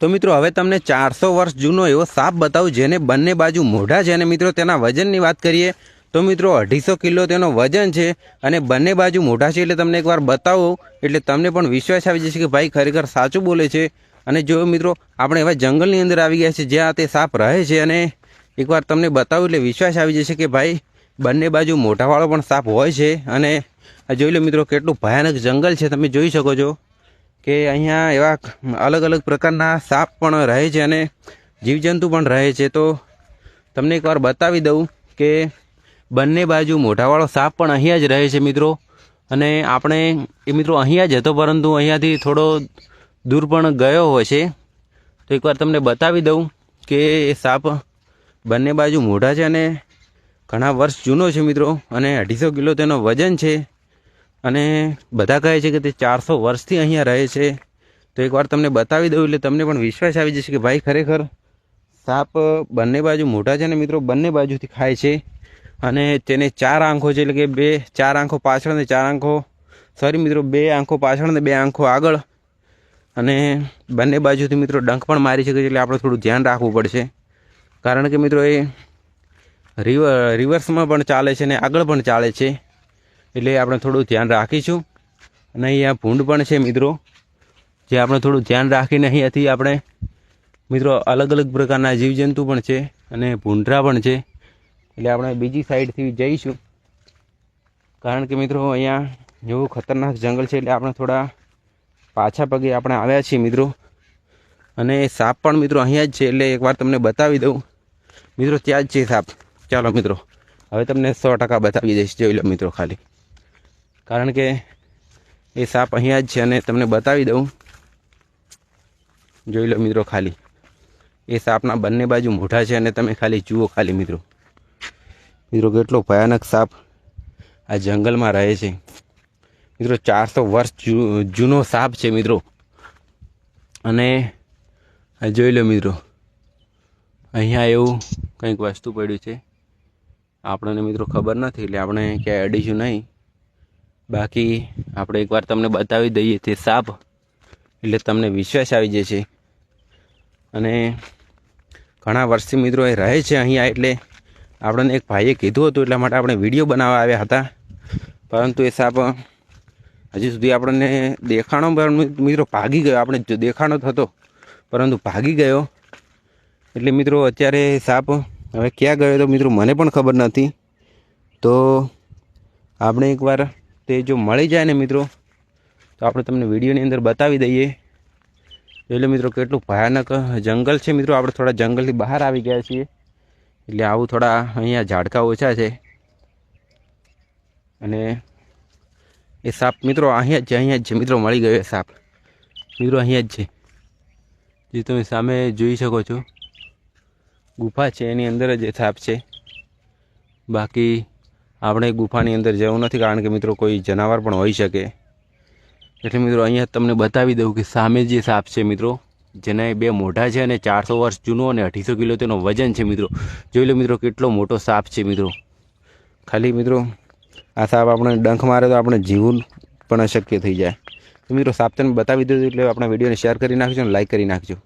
તો મિત્રો, હવે તમને ચારસો વર્ષ જૂનો એવો સાપ બતાવું, જેને બંને બાજુ મોઢા છે અને મિત્રો, તેના વજનની વાત કરીએ, તો મિત્રો, અઢીસો કિલો તેનો વજન છે અને બંને બાજુ મોઢા છે એટલે તમને એકવાર બતાવો, એટલે તમને પણ વિશ્વાસ આવી જશે કે ભાઈ, ખરેખર સાચું બોલે છે. અને જો મિત્રો, આપણે એવા જંગલની અંદર આવી ગયા છે જ્યાં તે સાપ રહે છે અને એકવાર તમને બતાવું, એટલે વિશ્વાસ આવી જશે કે ભાઈ, બંને બાજુ મોઢાવાળો પણ સાપ હોય છે. અને જોઈ લો મિત્રો, કેટલું ભયાનક જંગલ છે, તમે જોઈ શકો છો. કે અહીંયા એવા અલગ અલગ પ્રકારના સાપ પણ રહે છે અને જીવજંતુ પણ રહે છે. તો તમને એકવાર બતાવી દઉં કે બંને બાજુ મોઢાવાળો સાપ પણ અહીંયા જ રહે છે મિત્રો. અને આપણે એ મિત્રો અહીંયા જ હતો, પરંતુ અહીંયાથી થોડો દૂર પણ ગયો હોય છે. તો એકવાર તમને બતાવી દઉં કે એ સાપ બંને બાજુ મોઢા છે અને ઘણા વર્ષ જૂનો છે મિત્રો અને અઢીસો કિલો તેનો વજન છે. અને બધા કહે છે કે તે ચારસો વર્ષથી અહીંયા રહે છે. તો એકવાર તમને બતાવી દઉં એટલે તમને પણ વિશ્વાસ આવી જશે કે ભાઈ ખરેખર સાપ બંને બાજુ મોટા છે ને મિત્રો, બંને બાજુથી ખાય છે. અને તેને ચાર આંખો છે એટલે કે બે, ચાર આંખો પાછળ ને ચાર આંખો સોરી મિત્રો, બે આંખો પાછળ ને બે આંખો આગળ. અને બંને બાજુથી મિત્રો ડંખ પણ મારી શકે છે એટલે આપણે થોડું ધ્યાન રાખવું પડશે. કારણ કે મિત્રો એ રિવર રિવર્સમાં પણ ચાલે છે ને આગળ પણ ચાલે છે. એટલે આપણે થોડું ધ્યાન રાખીશું. અને અહીંયા ભૂંડ પણ છે મિત્રો. જે આપણે થોડું ધ્યાન રાખીને અહીંયાથી આપણે. મિત્રો, અલગ અલગ પ્રકારના જીવજંતુ પણ છે અને ભૂંડરા પણ છે. એટલે આપણે બીજી સાઈડથી જઈશું. કારણ કે મિત્રો, અહીંયા જેવું ખતરનાક જંગલ છે એટલે આપણે થોડા પાછા પગે આપણે આવ્યા છીએ મિત્રો. અને સાપ પણ મિત્રો અહીંયા જ છે એટલે એકવાર તમને બતાવી દઉં. મિત્રો, ત્યાં જ છે સાપ. ચાલો મિત્રો, હવે તમને સો ટકા બતાવી દઈશ. જોઈ લો મિત્રો ખાલી. કારણ કે એ સાપ અહીંયા જ છે અને તમને બતાવી દઉં. જોઈ લો મિત્રો ખાલી. એ સાપના બંને બાજુ મોઢા છે અને તમે ખાલી જુઓ ખાલી મિત્રો. મિત્રો, કેટલો ભયાનક સાપ આ જંગલમાં રહે છે. મિત્રો, ચારસો વર્ષ જૂનો સાપ છે મિત્રો. અને આ જોઈ લો મિત્રો. અહીંયા એવું કંઈક વસ્તુ પડ્યું છે. આપણને મિત્રો ખબર નથી, એટલે આપણે ક્યાંય અડીશું નહીં. બાકી આપણે એકવાર તમને બતાવી દઈએ તે સાપ. એટલે તમને વિશ્વાસ આવી જશે. અને ઘણા વર્ષથી મિત્રો એ રહે છે અહીંયા એટલે આપણને એક ભાઈએ કીધું હતું એટલા માટે આપણે વીડિયો બનાવવા આવ્યા હતા. પરંતુ એ સાપ હજી સુધી આપણને દેખાણો મિત્રો ભાગી ગયો. આપણે દેખાણો થતો પરંતુ ભાગી ગયો. એટલે મિત્રો અત્યારે સાપ હવે ક્યાં ગયો તો મિત્રો મને પણ ખબર નથી. તો આપણે એકવાર તે જો મળી જાય ને મિત્રો, તો આપણે તમને વિડીયોની અંદર બતાવી દઈએ. એટલે મિત્રો, કેટલું ભયાનક જંગલ છે મિત્રો. આપણે થોડા જંગલથી બહાર આવી ગયા છીએ. એટલે આવું થોડા અહીંયા ઝાડકા ઓછા છે. અને એ સાપ મિત્રો, અહીંયા જ છે, અહીંયા જ છે મિત્રો, મળી ગયો એ સાપ. મિત્રો, અહીંયા જ છે. જે તમે સામે જોઈ શકો છો, ગુફા છે, એની અંદર જ એ સાપ છે. બાકી આપણે ગુફાની અંદર જવું નથી કારણ કે મિત્રો કોઈ જનાવર પણ હોઈ શકે. એટલે મિત્રો અહીંયા તમને બતાવી દઉં કે સામે જે સાપ છે મિત્રો, જેના બે મોઢા છે અને ચારસો વર્ષ જૂનો અને અઢીસો કિલો તેનો વજન છે મિત્રો. જોઈ લો મિત્રો કેટલો મોટો સાપ છે મિત્રો. ખાલી મિત્રો, આ સાપ આપણે ડંખ મારે તો આપણે જીવવું પણ અશક્ય થઈ જાય. મિત્રો સાપ તમને બતાવી દીધું એટલે આપણે વિડીયોને શેર કરી નાખજો અને લાઈક કરી નાખજો.